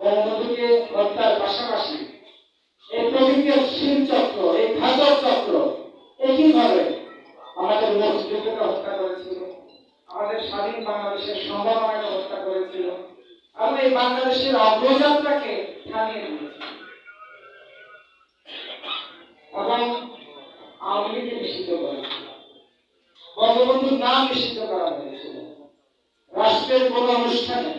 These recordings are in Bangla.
বঙ্গবন্ধুকে হত্যার পাশাপাশি এই প্রতিক্রিয়াশীল চক্র, এই ঘাতক চক্র একইভাবে আমাদের মুক্তিযুদ্ধকে হত্যা করেছিল, আমাদের স্বাধীন বাংলাদেশের সম্ভাবনাকে হত্যা করেছিল, এবং এই বাংলাদেশের অগ্রযাত্রাকে থামিয়ে দিয়েছিল। এবং আওয়ামী লীগকে নিষিদ্ধ করেছিল বঙ্গবন্ধুর নাম নিষিদ্ধ করা হয়েছিল। রাষ্ট্রের কোন অনুষ্ঠানে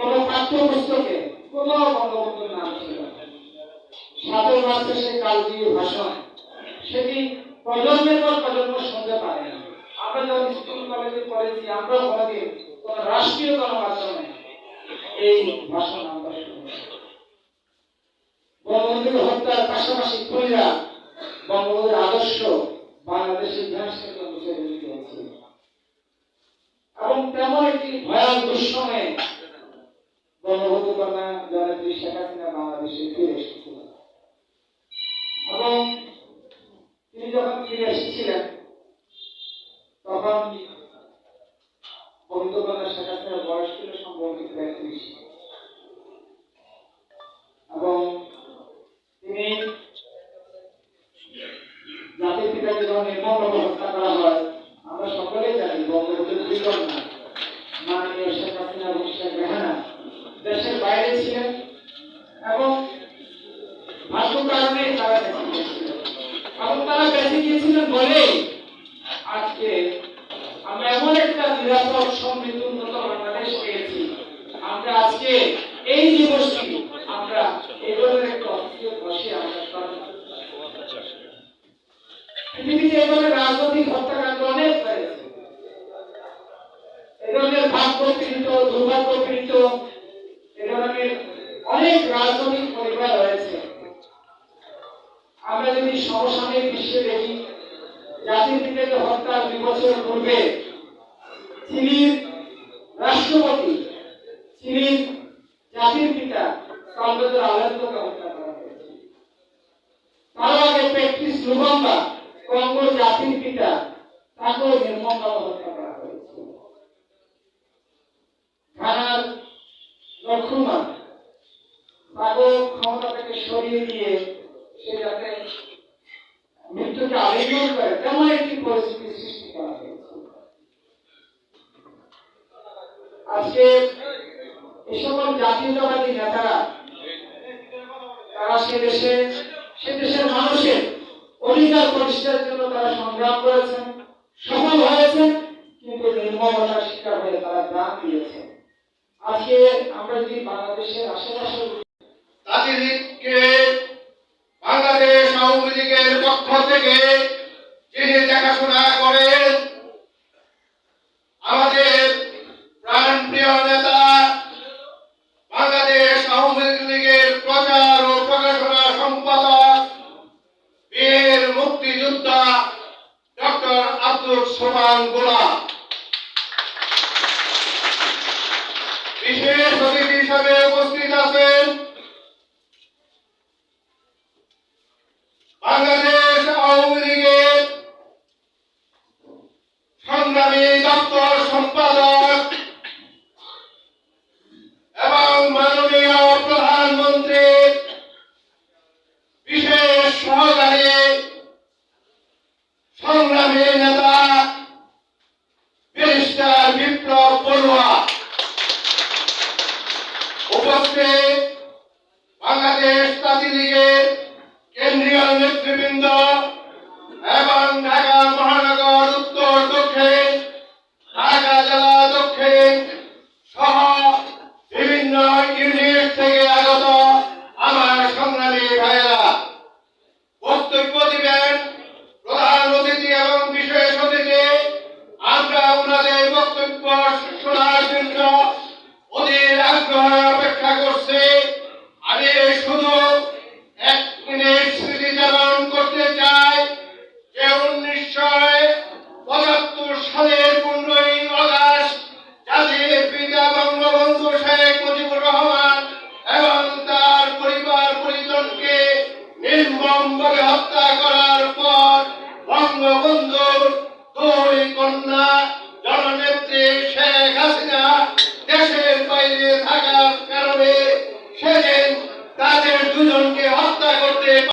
কোন পাঠ্যপুস্তকে কোন বঙ্গবন্ধুর নাম ছিল। সাতই মাসে সে কালজয়ী ভাষণ, সেটি প্রজন্মের পর প্রজন্ম শুনতে পারে আমরা যখন স্কুল, কলেজে পড়েছি আমরাও কোনোদিন কোন রাষ্ট্রীয় গণমাধ্যমে এই ভাষণ আমরা বঙ্গবন্ধুর হত্যার পাশাপাশি খুনিরা বঙ্গবন্ধুর আদর্শ বাংলাদেশের ইতিহাস থেকে মুছে এবং তেমন একটি ভয়াল দুঃসময়ে বঙ্গবন্ধু কন্যা জনপ্রিয় শেখ হাসিনা বাংলাদেশে ফিরে এসেছিলেন এবং তিনি যখন ফিরে এসেছিলেন, তখন বঙ্গবন্ধু কন্যা শেখ হাসিনার বয়স ছিল সম্ভবত তেত্রিশ এবং তিনি জাতির পিতাকে যখন নির্মমভাবে হত্যা করা হয় আমরা সকলেই জানি বঙ্গবন্ধুর দুই কন্যা মাননীয় শেখ হাসিনা এবং শেখ রেহানা দেশের বাইরে ছিলেন এবং বেঁচে গিয়েছিলেন এবং তারা বেঁচে গিয়েছিলেন আজকে আমরা এমন একটা নিরাপদ সমৃদ্ধ উন্নত বাংলাদেশ পেয়েছি। আমরা আজকে এই দিবসটি সমসাময়িক বিশ্বে দেখি জাতির হত্যার দুই বছর পূর্বে। চিলির রাষ্ট্রপতি চিলির জাতির পিতা সালভেদর আলেন্দোকে হত্যা করা তার আগে প্র্যাকটিস লুবম্বা কঙ্গোর জাতির পিতা তাকেও নির্মমভাবে হত্যা করা হয়েছে। ঘানার তাকেও ক্ষমতা থেকে সরিয়ে দিয়ে সে যাতে মৃত্যুকে আলিঙ্গন করে তেমন একটি পরিস্থিতি সৃষ্টি করা হয়েছে। আজকে এই সকল জাতীয়তাবাদী নেতারা, তারা সে দেশে, সে দেশের মানুষের অধিকার প্রতিষ্ঠার জন্য তারা সংগ্রাম করেছেন, সফল হয়েছে কিন্তু নির্মমতার শিকার হয়ে তারা প্রাণ দিয়েছে আজকে আমরা যদি বাংলাদেশের আশেপাশে জাতিকে পক্ষ থেকে যিনি দেখাশোনা করেন, আমাদের প্রাণপ্রিয় নেতা বাংলাদেশ আওয়ামী লীগের প্রচার ও প্রকাশনা সম্পাদক বীর মুক্তিযোদ্ধা ডক্টর আব্দুল সোমান গোলাম। বিশেষ অতিথি হিসাবে উপস্থিত আছেন সংগ্রামী দপ্তর সম্পাদক